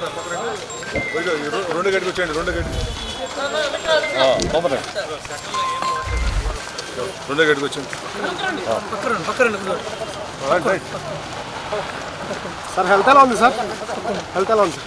రెండు. గడికి వచ్చేయండి రెండు గడికి రెండు. రెండో గడికి వచ్చేయండి. సార్ హెల్త్ ఎలా ఉంది సార్? హెల్త్ ఎలా ఉంది సార్?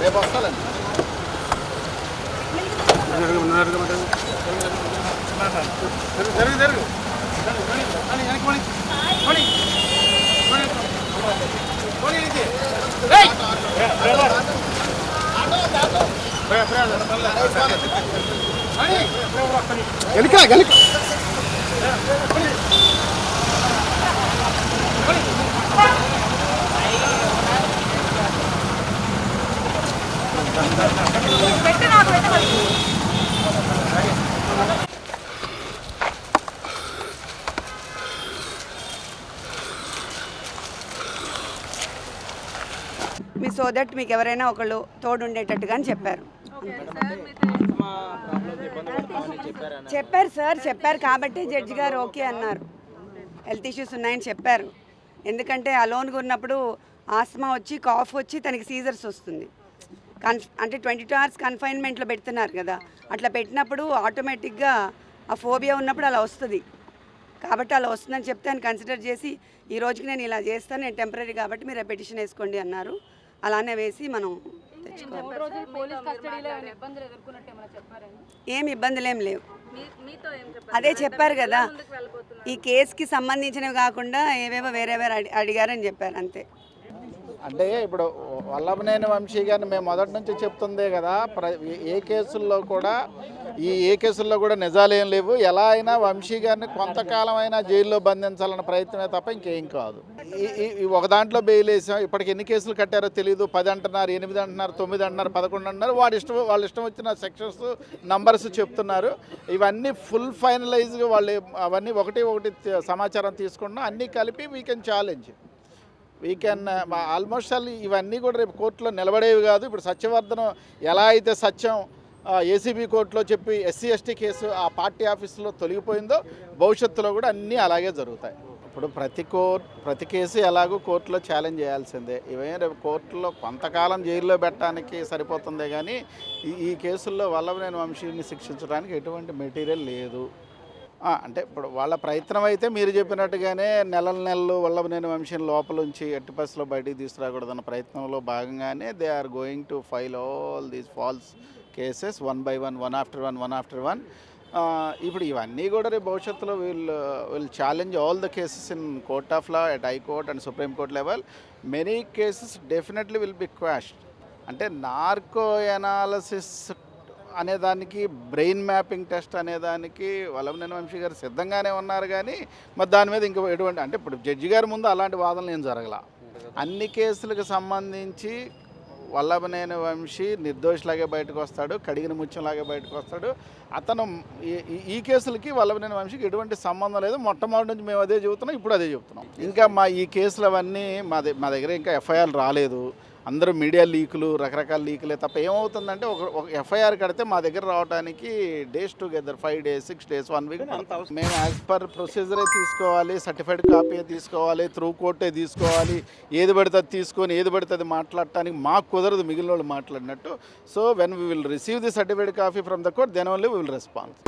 రేపు వస్తానండి జరుగు జరుగు వెనుక వెనుక. సో దట్ మీకు ఎవరైనా ఒకళ్ళు తోడు ఉండేటట్టుగా అని చెప్పారు. చెప్పారు సార్ చెప్పారు కాబట్టి జడ్జి గారు ఓకే అన్నారు. హెల్త్ ఇష్యూస్ ఉన్నాయని చెప్పారు. ఎందుకంటే అలోన్గా ఉన్నప్పుడు ఆస్మా వచ్చి కాఫ్ వచ్చి తనకి సీజర్స్ వస్తుంది. కన్ అంటే ట్వంటీ టూ అవర్స్ కన్ఫైన్మెంట్లో పెడుతున్నారు కదా. అట్లా పెట్టినప్పుడు ఆటోమేటిక్గా ఆ ఫోబియా ఉన్నప్పుడు అలా వస్తుంది. కాబట్టి అలా వస్తుందని చెప్తే ఆయన కన్సిడర్ చేసి ఈ రోజుకి నేను ఇలా చేస్తాను నేను టెంపరీ కాబట్టి మీరు పెటిషన్ వేసుకోండి అన్నారు. అలానే వేసి మనం తెచ్చుకోవాలి. ఏం ఇబ్బందులు ఏం లేవు. అదే చెప్పారు కదా ఈ కేసుకి సంబంధించినవి కాకుండా ఏవేవో వేరే వేరే అడి- అడిగారని చెప్పారు అంతే. అంటే ఇప్పుడు వల్లభనేని వంశీ గారిని మేము మొదటి నుంచి చెప్తుందే కదా ప్ర ఏ కేసుల్లో కూడా ఈ ఏ కేసుల్లో కూడా నిజాలు ఏం లేవు. ఎలా అయినా వంశీ గారిని కొంతకాలం అయినా జైల్లో బంధించాలన్న ప్రయత్నమే తప్ప ఇంకేం కాదు. ఈ- ఒక దాంట్లో బెయిల్ వేసాం. ఇప్పటికి ఎన్ని కేసులు కట్టారో తెలియదు పది అంటున్నారు ఎనిమిది అంటున్నారు తొమ్మిది అంటున్నారు పదకొండు అంటున్నారు. వాడి ఇష్టం వాళ్ళ ఇష్టం వచ్చిన సెక్షన్స్ నంబర్స్ చెప్తున్నారు. ఇవన్నీ ఫుల్ ఫైనలైజ్గా వాళ్ళు అవన్నీ ఒకటి ఒకటి సమాచారం తీసుకున్నాం అన్నీ కలిపి we can challenge we can almost all ఇవన్నీ కూడా రేపు కోర్టులో నిలబడేవి కాదు. ఇప్పుడు సత్యవర్ధనం ఎలా అయితే సత్యం ఏసీబీ కోర్టులో చెప్పి ఎస్సీ ఎస్టీ కేసు ఆ పార్టీ ఆఫీసులో తొలగిపోయిందో భవిష్యత్తులో కూడా అన్నీ అలాగే జరుగుతాయి. ఇప్పుడు ప్రతి కోర్ట్ ప్రతి కేసు ఎలాగో కోర్టులో ఛాలెంజ్ చేయాల్సిందే. ఇవే రేపు కోర్టులో కొంతకాలం జైల్లో పెట్టడానికి సరిపోతుందే కానీ ఈ ఈ కేసుల్లో నేను వంశీని శిక్షించడానికి ఎటువంటి మెటీరియల్ లేదు. అంటే ఇప్పుడు వాళ్ళ ప్రయత్నం అయితే మీరు చెప్పినట్టుగానే నెలల నెలలు వల్లభనేని వంశీని లోపలుంచి ఎట్టి పరిస్థితిలో బయటికి తీసుకురాకూడదన్న ప్రయత్నంలో భాగంగానే they are going to file all these false cases one by one one after one one after one. ఇప్పుడు ఇవన్నీ కూడా రేపు భవిష్యత్తులో will will challenge all the cases in court of law at high court and supreme court level many cases definitely will be quashed అంటే narco analysis అనేదానికి brain mapping test అనేదానికి వల్లభనేని వంశీ గారు సిద్ధంగానే ఉన్నారు కానీ మరి దాని మీద ఇంక ఎటువంటి అంటే ఇప్పుడు జడ్జి గారి ముందు అలాంటి వాదనలు ఏం జరగల. అన్ని కేసులకు సంబంధించి వల్లభనేని వంశీ నిర్దోషిలాగే బయటకు వస్తాడు కడిగిన ముత్యంలాగే బయటకు వస్తాడు. అతను ఈ- ఈ- ఈ కేసులకి వల్లభనేని వంశీకి ఎటువంటి సంబంధం లేదు. మొట్టమొదటి నుంచి మేము అదే చెబుతున్నాం ఇప్పుడు అదే చెబుతున్నాం. ఇంకా మా ఈ కేసులు అవన్నీ మా మా దగ్గర ఇంకా ఎఫ్ఐఆర్ రాలేదు. అందరూ మీడియా లీకులు రకరకాల లీకులే తప్ప ఏమవుతుందంటే ఒక ఒక ఎఫ్ఐఆర్ కడితే మా దగ్గర రావడానికి days together five days six days one week మేము యాజ్ పర్ ప్రొసీజరే తీసుకోవాలి సర్టిఫైడ్ కాపీ తీసుకోవాలి త్రూ కోర్టే తీసుకోవాలి ఏది పడితే అది తీసుకొని ఏది పడితే అది మాట్లాడటానికి మాకు కుదరదు మిగిలిన వాళ్ళు మాట్లాడినట్టు. So when we will receive the certified copy from the court then only we will response